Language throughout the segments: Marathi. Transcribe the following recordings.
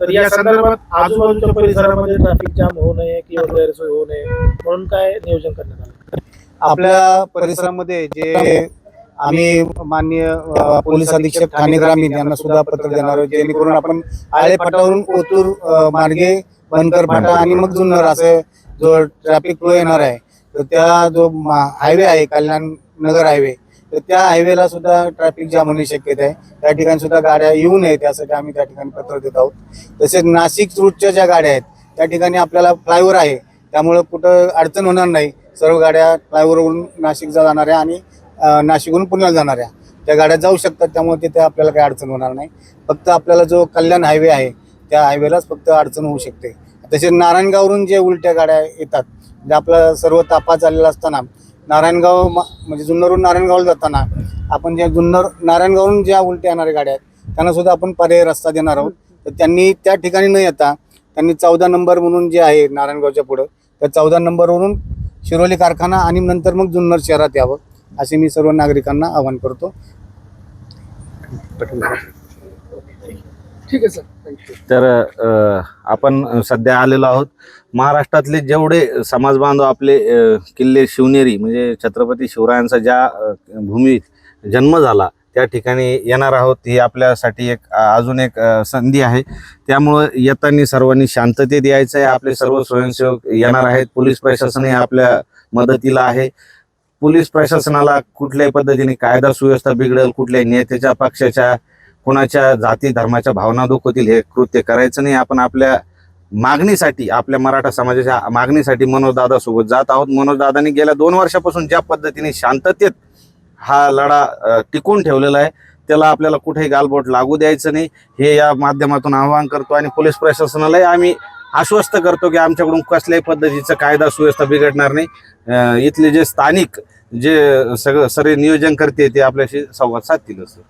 तर या संदर्भात आजूबाजूच्या परिसरामध्ये ट्रॅफिक जाम होऊ नये किंवा गैरसोय होऊ नये म्हणून काय नियोजन करण्यात आलं? आपल्या परिसरामध्ये जे आम्ही माननीय पोलीस अधीक्षक ठाणे ग्रामीण यांना सुद्धा पत्र देणार आहोत. जेणेकरून आपण आळे फाटावरून ओतूर मार्गे बनकर फाटा आणि मग जुन्नर असे जो ट्रॅफिक फ्लो येणार आहे तर त्या जो हायवे आहे कल्याण नगर हायवे तर त्या हायवेला सुद्धा ट्रॅफिक जाम होण्याची शक्यता आहे. त्या ठिकाणी सुद्धा गाड्या येऊ नयेत त्यासाठी आम्ही त्या ठिकाणी पत्र देत आहोत. तसेच नाशिक रूटच्या ज्या गाड्या आहेत त्या ठिकाणी आपल्याला फ्लायओव्हर आहे. त्यामुळं कुठं अडचण होणार नाही. सर्व गाड्या फ्लायओव्हरवरून नाशिकला जाणाऱ्या आणि नाशिकहून पुण्याला जाणाऱ्या त्या गाड्या जाऊ शकतात त्यामुळे तिथे आपल्याला काही अडचण होणार नाही. फक्त आपल्याला जो कल्याण हायवे आहे त्या हायवेलाच फक्त अडचण होऊ शकते. तसेच नारायणगाववरून जे उलट्या गाड्या येतात म्हणजे आपला सर्व तापा चाललेला असताना नारायणगाव म्हणजे जुन्नरहून नारायणगावला जाताना आपण ज्या जुन्नर नारायणगाववरून ज्या उलट्या येणाऱ्या गाड्या आहेत त्यांना सुद्धा आपण पर्यायी रस्ता देणार आहोत. तर त्यांनी त्या ठिकाणी न येता त्यांनी चौदा नंबर म्हणून जे आहे नारायणगावच्या पुढं त्या चौदा नंबरवरून शिरोली कारखाना आणि नंतर मग जुन्नर शहरात यावं असे मी सर्व नागरिकांना आवाहन करतो. ठीक आहे सर थँक्यू तर अ, आपण सध्या आलेलो आहोत. महाराष्ट्रातले जेवढे समाज बांधव आपले अ, किल्ले शिवनेरी म्हणजे छत्रपती शिवरायांचा ज्या अ, भूमीत जन्म झाला त्या ठिकाणी येणार आहोत. ही आपल्यासाठी एक अ, अजून एक अ, संधी आहे. त्यामुळं येताना सर्वांनी शांततेत यायचं आहे. आपले सर्व स्वयंसेवक येणार आहेत. पोलीस प्रशासनही आपल्या मदतीला आहे. पोलीस प्रशासनाला कुठल्याही पद्धतीने कायदा सुव्यवस्था बिघडेल कुठल्याही नेत्याच्या पक्षाच्या कोणाच्या जाती धर्माच्या भावना दुखवतील हे कृत्य करायचं नाही. आपण आपल्या मागणीसाठी आपल्या मराठा समाजाच्या मागणीसाठी मनोजदादा सोबत जात आहोत. मनोजदादांनी गेल्या दोन वर्षापासून ज्या पद्धतीने शांततेत हा लढा टिकून ठेवलेला आहे त्याला आपल्याला कुठेही गालबोट लागू द्यायचं नाही. हे या माध्यमातून आवाहन करतो आणि पोलीस प्रशासनालाही आम्ही आश्वस्त करतो की आमच्याकडून कसल्याही पद्धतीचं कायदा सुव्यवस्था बिघडणार नाही. इथले जे स्थानिक जे सगळं सर्व नियोजन करते ते आपल्याशी संवाद साधतील असं.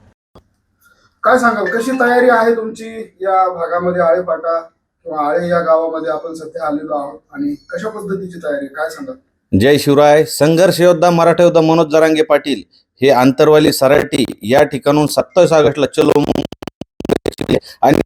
काय सांगाल? कशी तयारी आहे तुमची या भागामध्ये आळेपाटा किंवा आळे या गावामध्ये आपण सध्या आलेलो आहोत आणि कशा पद्धतीची तयारी काय सांगाल? जय शिवराय. संघर्ष योद्धा मराठा योद्धा मनोज जरांगे पाटील हे आंतरवाली सराटी या ठिकाणून सत्तावीस ऑगस्टला चलो आणि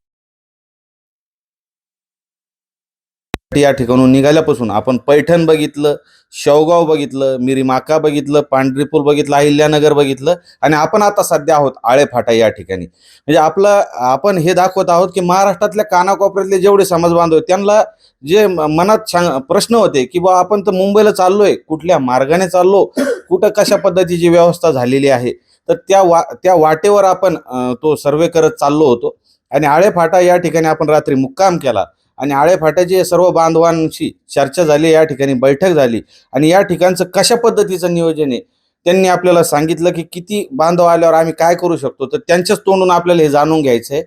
या ठिकाणून निघाल्यापासून आपण पैठण बघितलं शेवगाव बघितलं मिरीमाका बघितलं पांढरीपूर बघितलं अहिल्यानगर बघितलं आणि आपण आता सध्या आहोत आळेफाटा या ठिकाणी. म्हणजे आपलं आपण हे दाखवत आहोत की महाराष्ट्रातल्या कानाकोपऱ्यातले जेवढे समाज बांधव त्यांना जे मनात सांग- प्रश्न होते की बा आपण तर मुंबईला चाललोय कुठल्या मार्गाने चाललो कुठं कशा पद्धतीची व्यवस्था झालेली आहे तर त्या वा त्या वाटेवर आपण तो सर्वे करत चाललो होतो. आणि आळेफाटा या ठिकाणी आपण रात्री मुक्काम केला. आणि आळेफाट्याचे सर्व बांधवांशी चर्चा झाली या ठिकाणी बैठक झाली आणि या ठिकाणचं कशा पद्धतीचं नियोजन आहे त्यांनी आपल्याला सांगितलं की किती बांधव आल्यावर आम्ही काय करू शकतो तर त्यांच्याच तोंडून आपल्याला हे जाणून घ्यायचं आहे.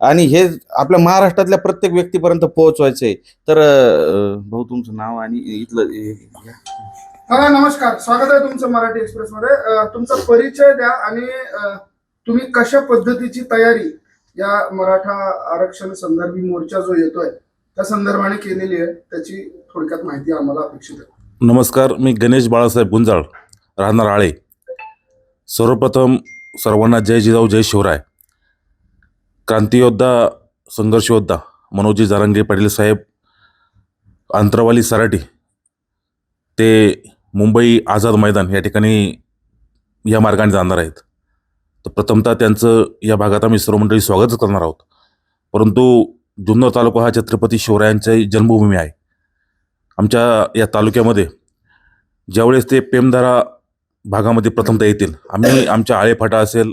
आणि हे आपल्या महाराष्ट्रातल्या प्रत्येक व्यक्तीपर्यंत पोहोचवायचं आहे. तर भाऊ तुमचं नाव आणि इथलं हा नमस्कार. स्वागत आहे तुमचं मराठी एक्सप्रेस मध्ये तुमचा परिचय द्या आणि तुम्ही कशा पद्धतीची तयारी या मराठा आरक्षण संदर्भी मोर्चा जो येतोय त्या संदर्भाने केलेली आहे त्याची थोडक्यात माहिती आम्हाला अपेक्षित आहे. नमस्कार मी गणेश बाळासाहेब गुंजाळ राहणार आळे. सर्वप्रथम सर्वांना जय जिजाऊ जय शिवराय. क्रांतियोद्धा संघर्षयोद्धा मनोजी जारंगे पाटील साहेब अंतरवाली सराटी ते मुंबई आझाद मैदान या ठिकाणी या मार्गाने जाणार आहेत. तर प्रथमतः त्यांचं या भागात आम्ही सर्व मंडळी स्वागतच करणार आहोत. परंतु जुन्नर तालुका हा छत्रपती शिवरायांची जन्मभूमी आहे. आमच्या या तालुक्यामध्ये ज्यावेळेस ते पेमधारा भागामध्ये प्रथमतः येतील आम्ही आमच्या आळेफाटा असेल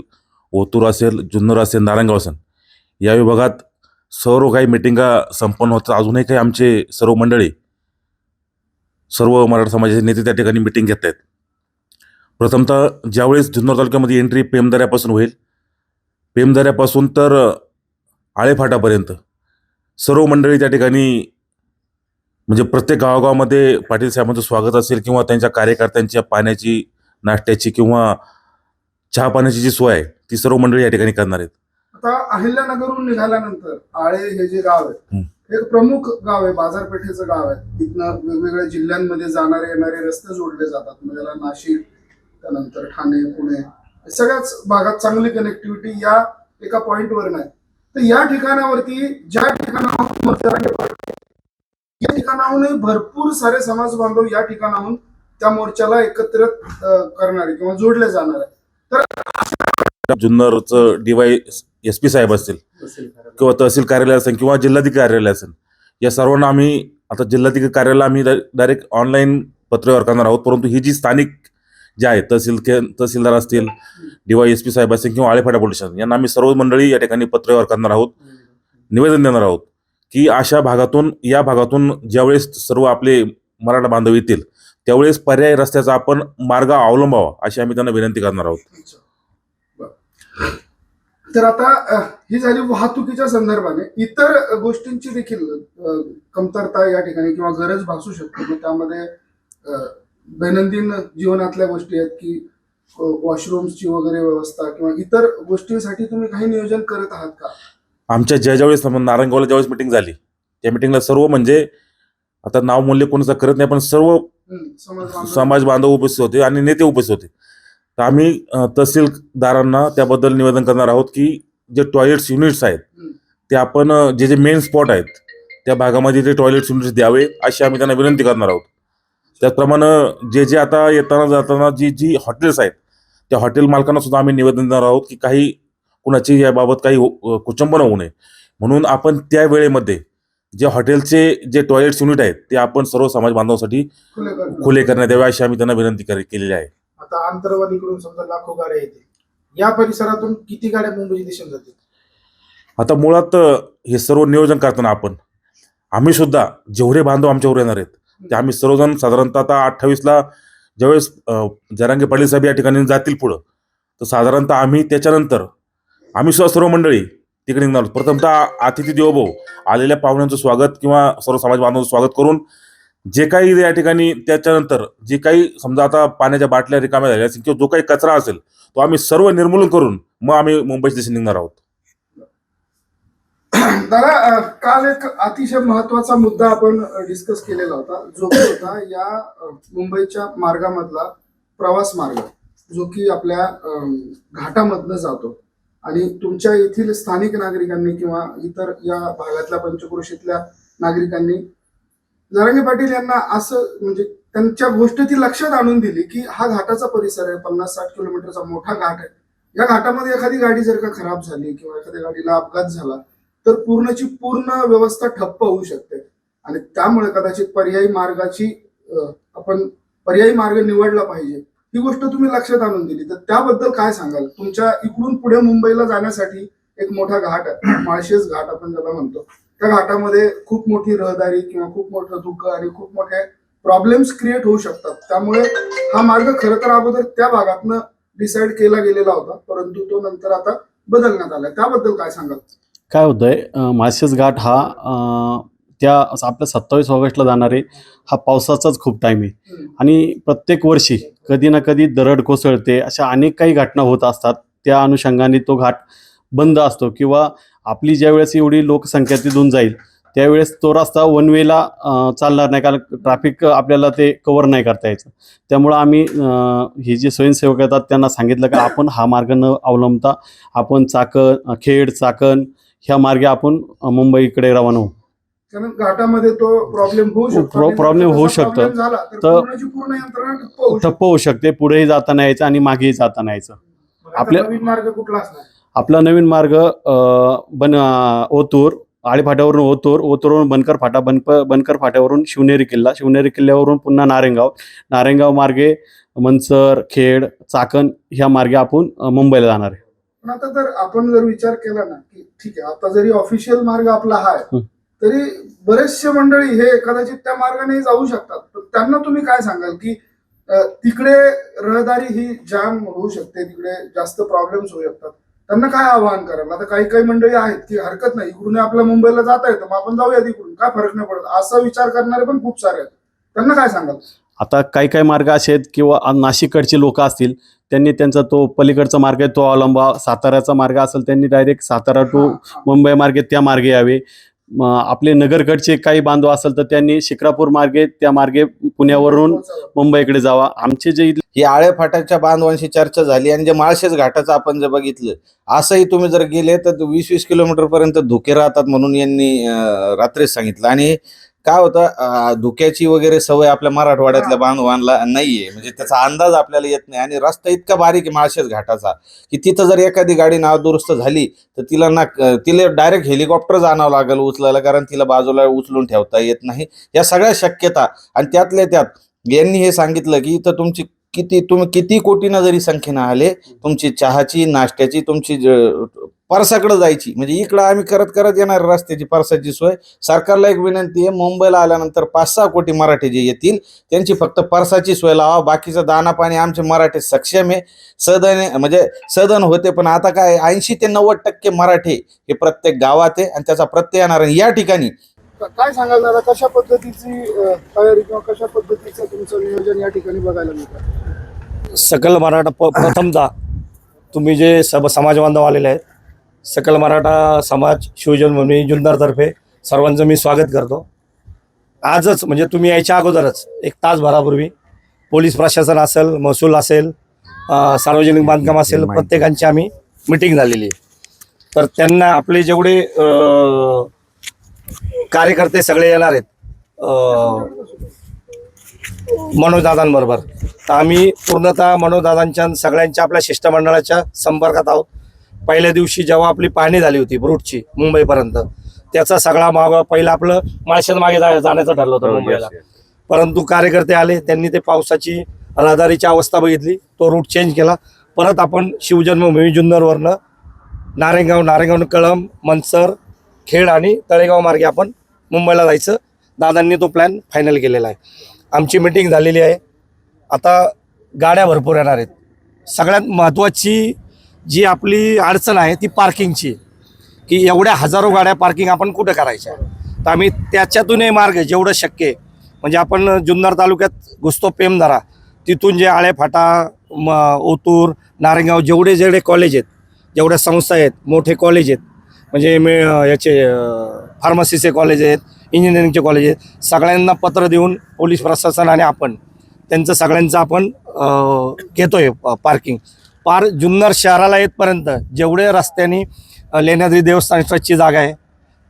ओतूर असेल जुन्नर असेल नारायणगाव असेल या विभागात सर्व काही मिटिंगा संपन्न होतात. अजूनही काही आमचे सर्व मंडळी सर्व मराठा समाजाचे नेते त्या ठिकाणी मिटिंग घेत आहेत. प्रथमतः ज्यावेळेस जुन्नर तालुक्यामध्ये एंट्री पेमदऱ्यापासून होईल पेमदऱ्यापासून तर आळेफाटापर्यंत सर्व मंडळी त्या ठिकाणी म्हणजे प्रत्येक गावागावामध्ये पाटील साहेबांचं स्वागत असेल किंवा त्यांच्या कार्यकर्त्यांच्या पाण्याची नाश्त्याची किंवा चहा पाण्याची जी सोय आहे ती सर्व मंडळी या ठिकाणी करणार आहेत. आता अहिल्यानगरहून निघाल्यानंतर आळे हे जे गाव आहे हं. एक प्रमुख गाव आहे बाजारपेठेचं गाव आहे. तिथनं वेगवेगळ्या जिल्ह्यांमध्ये जाणारे येणारे रस्ते जोडले जातात. म्हणजे याला नाशिक त्यानंतर ठाणे पुणे सगळ्याच भागात चांगली कनेक्टिव्हिटी या एका पॉइंटवर नाही तर या ठिकाणावरती ज्या ठिकाणाहून मोर्चा या ठिकाणाहूनही भरपूर सारे समाज बांधव या ठिकाणाहून त्या मोर्चाला एकत्रित अं, करणारे किंवा जोडले जाणार आहे जुन्नरचं डीवाय एस पी साहेब असतील किंवा तहसील कार्यालय असेल किंवा जिल्हाधिकारी कार्यालय असेल या सर्वांना आम्ही आता जिल्हाधिकारी कार्यालयाला आम्ही डायरेक्ट ऑनलाईन पत्रव्यवहार करणार आहोत परंतु ही जी स्थानिक जे आहेत तहसील के तहसीलदार असतील डीवाय एस पी साहेब असतील किंवा आळेफाटा पोलीस स्टेशन यांना आम्ही सर्व मंडळी या ठिकाणी पत्रव्यवहार करणार आहोत निवेदन देणार आहोत की अशा भागातून या भागातून ज्यावेळेस सर्व आपले मराठा बांधव येतील त्यावेळेस पर्यायी रस्त्याचा आपण मार्ग अवलंबावा अशी आम्ही त्यांना विनंती करणार आहोत. तर आता ही झाली वाहतुकीच्या संदर्भाने. इतर गोष्टींची देखील कमतरता या ठिकाणी किंवा गरज भासू शकते. त्यामध्ये दैनंदिन जीवनातल्या गोष्टी आहेत की वॉशरूम्सची वगैरे व्यवस्था किंवा इतर गोष्टींसाठी तुम्ही काही नियोजन करत आहात का? आमच्या ज्या ज्यावेळेस नारायणगावला ज्यावेळेस मिटिंग झाली त्या मिटिंगला सर्व म्हणजे आता नाव मूल्य कोणाचं करत नाही पण सर्व समाज बांधव- उपस्थित होते आणि नेते उपस्थित होते. तर आम्ही तहसीलदारांना त्याबद्दल निवेदन करणार आहोत की जे टॉयलेट्स युनिट्स आहेत. ते आपण जे जे मेन स्पॉट आहेत त्या भागामध्ये ते टॉयलेट्स युनिट्स द्यावे अशी आम्ही त्यांना विनंती करणार आहोत. त्याचप्रमाणे जे जे आता येताना जाताना जी जी हॉटेल्स आहेत त्या हॉटेल मालकांना सुद्धा आम्ही निवेदन देणार आहोत की काही कुणाची याबाबत काही कुचंबना होऊ नये. म्हणून आपण त्या वेळेमध्ये जे हॉटेलचे जे टॉयलेट्स युनिट आहेत ते आपण सर्व समाज बांधवांसाठी खुले करण्यात यावे अशी आम्ही त्यांना विनंती कर- केलेली आहे. आता आंतरवालीकडून समजा लाखो गाड्या येतील. या परिसरातून किती गाड्या मुंबई दिशेने जातील? आता मुळात हे सर्व नियोजन करताना आपण आम्ही सुद्धा जेवढे बांधव आमच्यावर येणार आहेत ते आम्ही सर्वजण साधारणतः आता अठ्ठावीसला ज्यावेळेस जरांगे पाटील साहेब या ठिकाणी जातील पुढं तर साधारणतः आम्ही त्याच्यानंतर आम्ही सुद्धा सर्व मंडळी तिकडे निघणार आहोत. प्रथमतः अतिथी देवभाऊ आलेल्या पाहुण्यांचं स्वागत किंवा सर्व समाज बांधवांचं स्वागत करून जे काही या ठिकाणी त्याच्यानंतर जे काही समजा आता पाण्याच्या बाटल्या रिकाम्या झाल्या असतील किंवा जो काही कचरा असेल तो आम्ही सर्व निर्मूलन करून मग आम्ही मुंबईच्या दिशेने निघणार आहोत दादा काल एक अतिशय महत्त्वाचा मुद्दा आपण डिस्कस केलेला होता. जो की होता या मुंबईच्या मार्गामधला प्रवास मार्ग जो की आपल्या घाटामधनं जातो. आणि तुमच्या येथील स्थानिक नागरिकांनी किंवा इतर या भागातल्या पंचक्रोशीतल्या नागरिकांनी जरांगे पाटील यांना असं म्हणजे त्यांच्या गोष्ट ती लक्षात आणून दिली की हा घाटाचा परिसर आहे पन्नास साठ किलोमीटरचा मोठा घाट आहे. या घाटामध्ये एखादी गाडी जर का खराब झाली किंवा एखाद्या गाडीला अपघात झाला तर पूर्णची पूर्ण व्यवस्था ठप्प होऊ शकते. आणि त्यामुळे कदाचित पर्यायी मार्गाची आपण पर्यायी मार्ग निवडला पाहिजे. ही गोष्ट तुम्ही लक्षात आणून दिली. तर त्याबद्दल काय सांगाल? तुमच्या इकडून पुढे मुंबईला जाण्यासाठी एक मोठा घाट आहे. माळशेज घाट आपण ज्याला म्हणतो. त्या घाटामध्ये खूप मोठी रहदारी किंवा खूप मोठं धुकं आणि खूप मोठे प्रॉब्लेम्स क्रिएट होऊ शकतात. त्यामुळे हा मार्ग खरं तर अगोदर त्या भागातनं डिसाईड केला गेलेला होता. परंतु तो नंतर आता बदलण्यात आला त्याबद्दल काय सांगाल? काय होतंय अं, माळशेज घाट हा त्या आपल्या सत्तावीस ऑगस्टला जाणारे हा पावसाचाच खूप टाईम आहे. आणि प्रत्येक वर्षी कधी ना कधी दरड कोसळते अशा अनेक काही घटना होत असतात. त्या अनुषंगाने तो घाट बंद असतो किंवा आपली ज्यावेळेस एवढी लोकसंख्या तिथून जाईल त्यावेळेस तो रस्ता वन वेला चालणार नाही कारण ट्रॅफिक आपल्याला ते कवर नाही करता यायचं. त्यामुळं आम्ही हे जे स्वयंसेवक येतात त्यांना सांगितलं की आपण हा मार्ग न अवलंबता आपण चाकण खेड चाकण ह्या मार्गे आपण मुंबईकडे रवाना होऊ. कारण घाटामध्ये तो प्रॉब्लेम होऊ शकतो. प्रॉब्लेम होऊ तर पूर्ण यंत्रणा ठप्प होऊ शकते. पुढेही जाताना यायचं आणि मागेही जाताना यायचं. आपल्या- नवीन मार्ग कुठला असणार? आपला नवीन मार्ग बन ओतूर आळीफाट्यावरून ओतूर ओतूरवरून बनकर फाटा बनप बनकर फाट्यावरून शिवनेरी किल्ला शिवनेरी किल्ल्यावरून पुन्हा नारेंगाव. नारेंगाव मार्गे मनसर खेड चाकण ह्या मार्गे आपण मुंबईला जाणार आहे. पण आता जर आपण जर विचार केला ना की ठीक आहे आता जरी ऑफिशियल मार्ग आपला हा. आहे. तरी बरेचसे मंडळी हे कदाचित त्या मार्गाने जाऊ शकतात. पण त्यांना तुम्ही काय सांगाल की तिकडे रहदारी ही जाम होऊ शकते तिकडे जास्त प्रॉब्लेम्स होऊ शकतात. त्यांना काय आवाहन कराल? आता काही काही मंडळी आहेत की हरकत नाही इकडून आपल्या मुंबईला जाता येतं मग आपण जाऊया तिकडून काय फरक नाही पडत. असा विचार करणारे पण खूप सारे आहेत. त्यांना काय सांगाल? आता काही काही मार्ग असे आहेत किंवा नाशिककडचे लोक असतील त्यांनी त्यांचा तो पलीकडचा मार्ग आहे तो अवलंबा साताऱ्याचा मार्ग असेल त्यांनी डायरेक्ट सातारा टू. मुंबई मार्गे त्या मार्गे यावे. आपले नगरकडचे काही बांधव असेल तर त्यांनी शिक्रापूर मार्गे त्या मार्गे पुण्यावरून मुंबईकडे जावा. आमचे जे इथले ही आळे फाट्याच्या बांधवांशी चर्चा झाली आणि जे माळशेज घाटाचं आपण जर बघितलं असंही तुम्ही जर गेले तर वीस वीस किलोमीटर पर्यंत धुके राहतात म्हणून यांनी रात्रीच सांगितलं. आणि काय होतं धुक्याची वगैरे सवय आपल्या मराठवाड्यातल्या बांधवांना नाहीये. म्हणजे त्याचा अंदाज आपल्याला येत नाही आणि रस्ता इतका बारीक आहे माळशेज घाटाचा की तिथं जर एखादी गाडी नादुरुस्त झाली तर तिला ना तिला डायरेक्ट हेलिकॉप्टर आणावं लागेल उचलायला कारण तिला बाजूला उचलून ठेवता येत नाही. या सगळ्या शक्यता आणि त्यातल्या त्यात यांनी हे सांगितलं की इथं तुमची किती तुम्ही किती कोटीनं जरी संख्येनं आले तुमची चहाची नाश्त्याची तुमची ज- परसाकडे जायची. म्हणजे इकडं आम्ही करत करत येणार रस्त्याची परसाची सोय. सरकारला एक विनंती आहे मुंबईला आल्यानंतर पाच सहा कोटी मराठी जे येतील त्यांची फक्त परसाची सोय लावा. बाकीचं दाना पाणी आमचे मराठी सक्षम आहे. सदन आहे, म्हणजे सदन होते पण आता काय ऐंशी ते नव्वद टक्के मराठी हे प्रत्येक गावात आहे आणि त्याचा प्रत्यय येणार या ठिकाणी काय सांगाल दादा? कशा पद्धतीची तयारी किंवा कशा पद्धतीचं तुमचं नियोजन या ठिकाणी बघायला मिळतं? सकल मराठा प प्रथमतः तुम्ही जे सब समाज बांधव आलेले आहेत सकल मराठा समाज शिवजन्मभूमी जुन्नरतर्फे सर्वांचं मी स्वागत करतो. आजच म्हणजे तुम्ही यायच्या अगोदरच एक तासभरापूर्वी पोलीस प्रशासन असेल महसूल असेल सार्वजनिक बांधकाम असेल प्रत्येकांची आम्ही मिटिंग झालेली आहे. तर त्यांना आपले जेवढे कार्यकर्ते सगळे येणार आहेत. मनोजदादांबरोबर. तर आम्ही पूर्णतः मनोजदादांच्या सगळ्यांच्या आपल्या शिष्टमंडळाच्या संपर्कात आहोत. पहिल्या दिवशी जेव्हा आपली पाहणी झाली होती रूटची मुंबईपर्यंत त्याचा सगळा माग पहिलं आपलं माळशेत मागे जा जाण्याचं ठरलं होतं मुंबईला. परंतु कार्यकर्ते आले त्यांनी ते पावसाची रहदारीची अवस्था बघितली तो रूट चेंज केला. परत आपण शिवजन्मभूमी जुन्नरवरनं नारेगाव नारेगाव कळंब मनसर खेड आणि तळेगाव मार्गे आपण मुंबईला जायचं. दादांनी तो प्लॅन फायनल केलेला आहे. आमची मिटिंग झालेली आहे. आता गाड्या भरपूर येणार आहेत. सगळ्यात महत्त्वाची जी आपली अडचण आहे ती पार्किंगची की एवढ्या हजारो गाड्या पार्किंग आपण कुठं करायच्या? तर आम्ही त्याच्यातूनही मार्ग जेवढं शक्य आहे. म्हणजे आपण जुन्नर तालुक्यात घुसतो पेमधारा. तिथून जे आळेफाटा म ओतूर नारेगाव जेवढे जेवढे कॉलेज आहेत जेवढ्या संस्था आहेत मोठे कॉलेज आहेत. म्हणजे मे याचे फार्मसीचे कॉलेज आहेत इंजिनिअरिंगचे कॉलेज आहेत. सगळ्यांना पत्र देऊन पोलीस प्रशासन आणि आपण त्यांचं सगळ्यांचं आपण घेतो आहे पार्किंग पार जुन्नर शहराला येतपर्यंत जेवढे रस्त्याने लेण्याद्री देवस्थान ट्रस्टची जागा आहे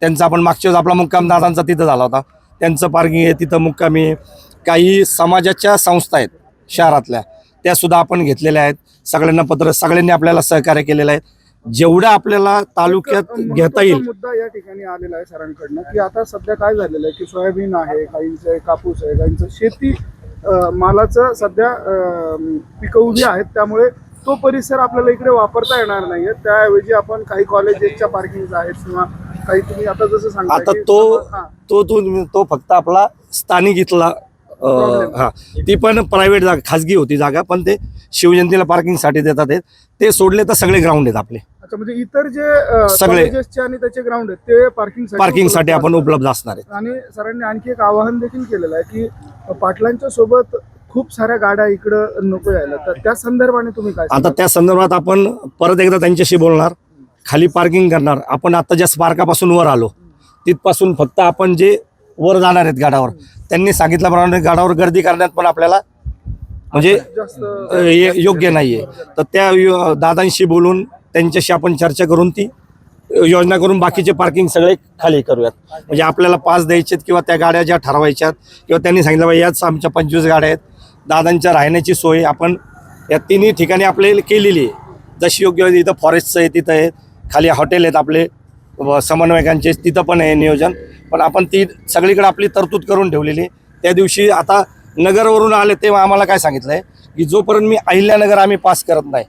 त्यांचा आपण मागच्या वेळेस आपला मुक्काम दादांचा तिथं झाला होता. त्यांचं पार्किंग आहे तिथं मुक्कामी आहे. काही समाजाच्या संस्था आहेत शहरातल्या त्यासुद्धा आपण घेतलेल्या आहेत. सगळ्यांना पत्र सगळ्यांनी आपल्याला सहकार्य केलेलं आहे. जेवढं आपल्याला तालुक्यात घेता येईल. मुद्दा या ठिकाणी आलेला आहे सरांकडनं की आता सध्या काय झालेलं आहे की सोयाबीन आहे काहींचं कापूस आहे काहींचं शेती मालाचं सध्या अ, पिकं उभी आहेत त्यामुळे तो परिसर आपल्याला इकडे वापरता येणार नाहीये. त्याऐवजी आपण काही कॉलेजेसच्या पार्किंग आहेत किंवा काही तुम्ही आता जसं सांगता आता तो- तो तो तो फक्त आपला स्थानिक इथला. हा. ती पण प्रायव्हेट जागा खाजगी होती जागा पण ते शिवजयंतीला पार्किंगसाठी देतात ते. ते सोडले तर सगळे ग्राउंड आहेत आपले. अच्छा म्हणजे इतर जे सगळे. colleges चे आणि त्याचे ग्राउंड आहेत ते पार्किंग पार्किंगसाठी आपण उपलब्ध असणार आहेत. आणि सरांनी आणखी एक आवाहन देखील केलेलं आहे की पाटलांच्या सोबत खूप साऱ्या गाड्या इकडं नको यायला. तर त्या संदर्भाने तुम्ही काय आता? त्या संदर्भात आपण परत एकदा त्यांच्याशी बोलणार खाली पार्किंग करणार. आपण आता ज्या स्पार्कापासून वर आलो तिथपासून फक्त आपण जे वर जाणार आहेत गाडावर त्यांनी सांगितल्याप्रमाणे गाडावर गर्दी करण्यात पण आपल्याला म्हणजे योग्य नाहीये. तर त्या दादांशी बोलून त्यांच्याशी आपण चर्चा करून ती योजना करून बाकीचे पार्किंग सगळे खाली करूयात. म्हणजे आपल्याला पास द्यायचेत किंवा त्या गाड्या ज्या ठरवायच्यात किंवा त्यांनी सांगितलं बाई याच आमच्या पंचवीस गाड्या आहेत. दादांच्या राहण्याची सोय आपण या तिन्ही ठिकाणी आपल्याला केलेली आहे. जशी योग्य इथं फॉरेस्टचं आहे तिथं आहे. खाली हॉटेल आहेत आपले व समन्वयकांचे तिथं पण आहे नियोजन. पण आपण ती सगळीकडे आपली तरतूद करून ठेवलेली आहे. त्या दिवशी आता नगरवरून आले तेव्हा आम्हाला काय सांगितलं आहे की जोपर्यंत मी अहिल्यानगर आम्ही पास करत नाही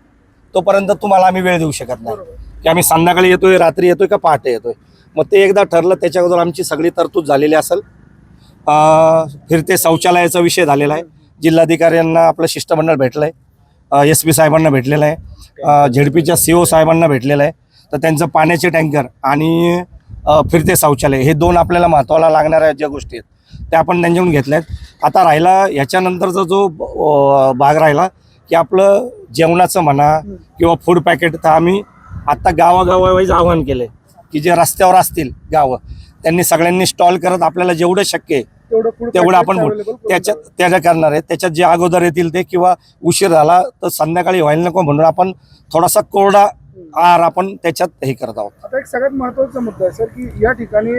तोपर्यंत तुम्हाला आम्ही वेळ देऊ शकत नाही. की आम्ही संध्याकाळी येतोय रात्री येतोय का पहाटे येतोय? मग ते एकदा ठरलं त्याच्या अगोदर आमची सगळी तरतूद झालेली असेल. फिरते शौचालयाचा विषय झालेला आहे. जिल्हाधिकाऱ्यांना आपलं शिष्टमंडळ भेटलं आहे एस पी साहेबांना भेटलेलं आहे. झेडपीच्या सी ओ साहेबांना भेटलेलं आहे. तर त्यांचं पाण्याचे टँकर आणि फिरते शौचालय हे दोन आपल्याला महत्त्वाला लागणाऱ्या ज्या गोष्टी आहेत त्या आपण त्यांच्याकडून घेतल्या आहेत आता राहिला ह्याच्यानंतरचा जो भाग राहिला की आपलं जेवणाचं म्हणा किंवा फूड पॅकेट तर आम्ही आत्ता गावागावावाईज आवाहन केलं की जे रस्त्यावर असतील गावं त्यांनी सगळ्यांनी स्टॉल करत आपल्याला जेवढं शक्य आहे तेवढं आपण त्याच्यात. त्याच्या करणार आहे. त्याच्यात जे अगोदर येतील ते किंवा उशीर झाला तर संध्याकाळी व्हायला नको म्हणून आपण थोडासा कोरडा आहार आपण त्याच्यात हे करत आहोत. आता एक सगळ्यात महत्त्वाचा मुद्दा आहे सर की या ठिकाणी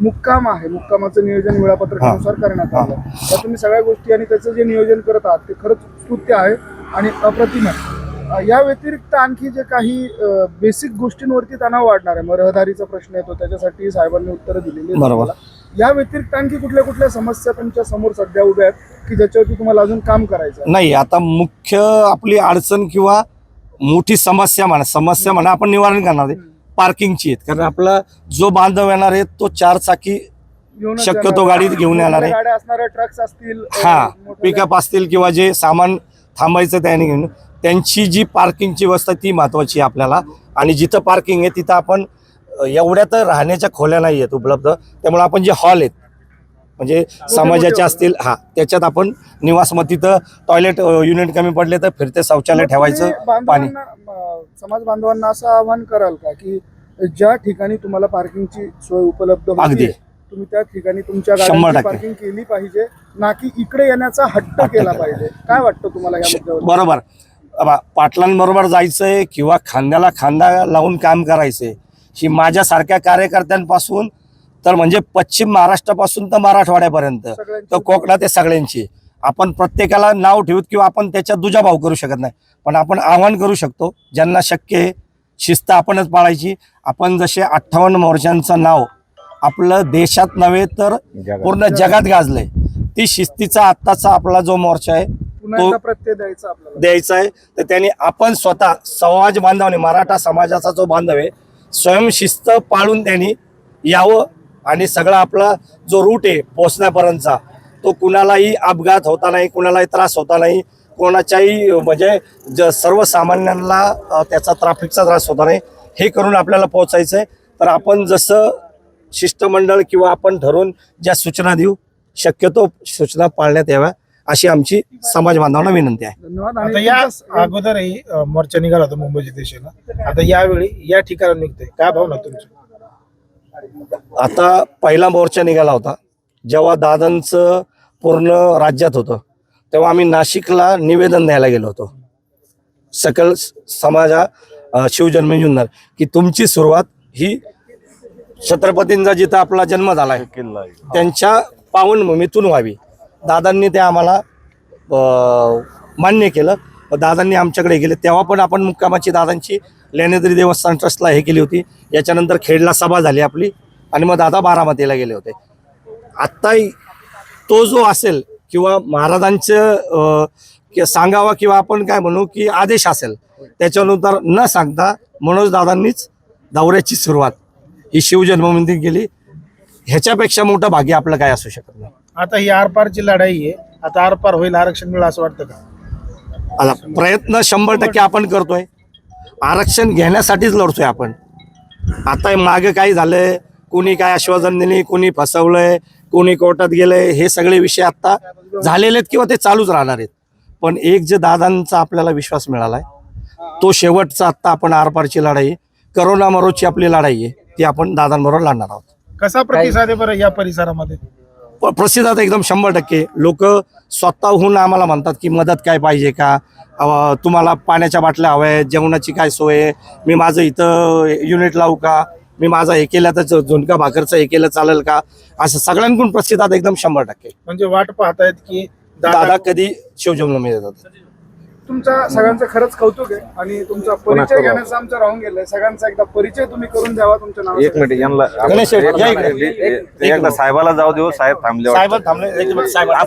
मुक्काम आहे. मुक्कामाचं नियोजन वेळापत्रकानुसार करण्यात आलं. तर तुम्ही सगळ्या गोष्टी आणि त्याचं जे नियोजन करत आहात ते खरंच स्तुत्य आहे. आणि अप्रतिम आहे या व्यतिरिक्त आणखी जे काही बेसिक गोष्टींवरती तणाव वाढणार आहे मग रहदारीचा प्रश्न येतो त्याच्यासाठी साहेबांनी उत्तरं दिलेली बरोबर. या व्यतिरिक्त आणखी कुठल्या कुठल्या समस्या तुमच्यासमोर सध्या उभ्या आहेत की ज्याच्यावरती तुम्हाला अजून काम करायचं? नाही आता मुख्य आपली अडचण किंवा मोठी समस्या म्हणा समस्या म्हणा आपण निवारण करणार आहे पार्किंगची आहेत कारण आपला जो बांधव येणार आहे तो चार चाकी शक्यतो. गाडीत घेऊन येणार आहे. ट्रक्स असतील हा पिकअप असतील किंवा जे सामान थांबायचं त्याने घेऊन. त्यांची जी पार्किंगची व्यवस्था ती महत्वाची आहे आपल्याला. आणि जिथं पार्किंग आहे तिथं आपण एवढ्या तर राहण्याच्या खोल्या नाही आहेत उपलब्ध. त्यामुळे आपण जे हॉल आहेत म्हणजे समाजाचे असतील हा त्याच्यात आपण निवास मग तिथं टॉयलेट युनिट कमी पडले तर फिरते शौचालय ठेवायचं अं, समाज बांधवांना असं आवाहन कराल का की ज्या ठिकाणी तुम्हाला पार्किंगची सोय उपलब्ध अगदी. तुम्ही त्या ठिकाणी तुमच्या शंभर गाड्यांची टक्के. पार्किंग केली पाहिजे. ना की इकडे येण्याचा हट्ट केला. पाहिजे. काय वाटतं तुम्हाला या मुद्द्यावर बरोबर. अबा, पाटलांबरोबर जायचंय किंवा खांद्याला खांदा लावून काम करायचंय. ही माझ्यासारख्या कार्यकर्त्यांपासून तर म्हणजे पश्चिम महाराष्ट्रापासून तर मराठवाड्यापर्यंत. सगळ्यांची. तर कोकणात ते सगळ्यांची. आपण प्रत्येकाला नाव ठेवूत किंवा आपण त्याच्यात दुजाभाव करू शकत नाही. पण आपण आव्हान करू शकतो. ज्यांना शक्य आहे शिस्त आपणच पाळायची. आपण जसे अठ्ठावन्न मोर्चांचं नाव आपलं देशात नव्हे तर पूर्ण जगात गाजलंय. ती शिस्तीचा आत्ताचा आपला जो मोर्चा आहे तो- प्रत्यय द्यायचा आपल्याला. द्यायचा आहे. तर त्याने आपण स्वतः समाज बांधवाने मराठा समाजाचा जो बांधव आहे स्वयंशिस्त पाळून त्यांनी यावं आणि सगळा आपला जो रूट आहे पोचण्यापर्यंतचा तो कुणालाही अपघात होता नाही कुणालाही त्रास होता नाही कोणाच्याही म्हणजे ज सर्वसामान्यांना त्याचा ट्रॅफिकचा त्रास होता नाही हे करून आपल्याला पोहोचायचं आहे तर आपण जसं शिष्टमंडळ किंवा आपण ठरवून ज्या सूचना देऊ शक्यतो सूचना पाळण्यात याव्या अशी आमची समाज बांधवांना विनंती आहे. धन्यवाद. आता या अगोदरही अ, मोर्चा निघाला होता मुंबईच्या दिशेला आता यावेळी या ठिकाणी निघतोय. काय भावना तुमची आता पहिला मोर्चा निघाला होता. जेव्हा दादांचं पूर्ण राज्यात होतं तेव्हा आम्ही नाशिकला निवेदन द्यायला गेलो होतो. सकल स- समाजा अ, शिवजन्मी जुन्नर की तुमची सुरुवात ही छत्रपतींचा जिथं आपला जन्म झाला आहे. त्यांच्या पावनभूमीतून व्हावी. दादांनी ते आम्हाला अ, मान्य केलं. दादांनी आमच्याकडे गेले. तेव्हा पण आपण मुक्कामाची दादांची लेणेद्री देवस्थान ट्रस्टला हे केली होती. याच्यानंतर खेडला सभा झाली आपली आणि मग दादा बारामतीला गेले होते. आत्ताही तो जो असेल किंवा महाराजांचं अ, कि- सांगावा किंवा आपण काय म्हणू की आदेश असेल त्याच्यानुसार न सांगता मनोज दादांनीच दौऱ्याची सुरुवात ही शिवजन्मभूमी केली ह्याच्यापेक्षा मोठं भाग्य आपलं काय असू शकत नाही. आता ही आरपारची लढाई आहे. आता आरपार होईल आरक्षण मिळेल असं वाटतं का? आता प्रयत्न शंभर टक्के आपण करतोय. आरक्षण घेण्यासाठीच लढतोय आपण. आता मागे काय झालंय? कोणी काय आश्वासन दिली कोणी फसवलंय कोणी कोर्टात गेलंय हे सगळे विषय आता झालेले आहेत किंवा ते चालूच राहणार आहेत. पण एक जे दादांचा आपल्याला विश्वास मिळालाय तो शेवटचा आत्ता आपण आरपारची लढाई करोना मरोची आपली लढाई आहे. ती आपण दादांबरोबर लढणार आहोत. कसा प्रतिसाद आहे बरं या परिसरामध्ये? प- प्रसिद्ध आता एकदम शंभर टक्के. लोक स्वतःहून आम्हाला म्हणतात की मदत काय पाहिजे का? अव, तुम्हाला पाण्याच्या बाटल्या हव्या आहेत जेवणाची काय सोय आहे? मी माझं इथं युनिट लावू का? मी माझा हे केलं तर झुणका भाकरचं हे केलं चालेल का? असं सगळ्यांकडून प्रसिद्धात एकदम शंभर टक्के. म्हणजे वाट पाहतायत की दादा दादा कधी शिवजन्मी देतात तुमचा सगळ्यांचं खरंच कौतुक आहे आणि तुमचा परिचय घेण्याचं आमचं राहून गेलंय. सगळ्यांचा एकदा परिचय तुम्ही करून द्यावा तुमच्या नावाचा एक मिनिट यांना गणेश. एक- एकदा साहेबाला जाऊ देऊ साहेब थांबले साहेब थांबले एक मिनिट, साहेब.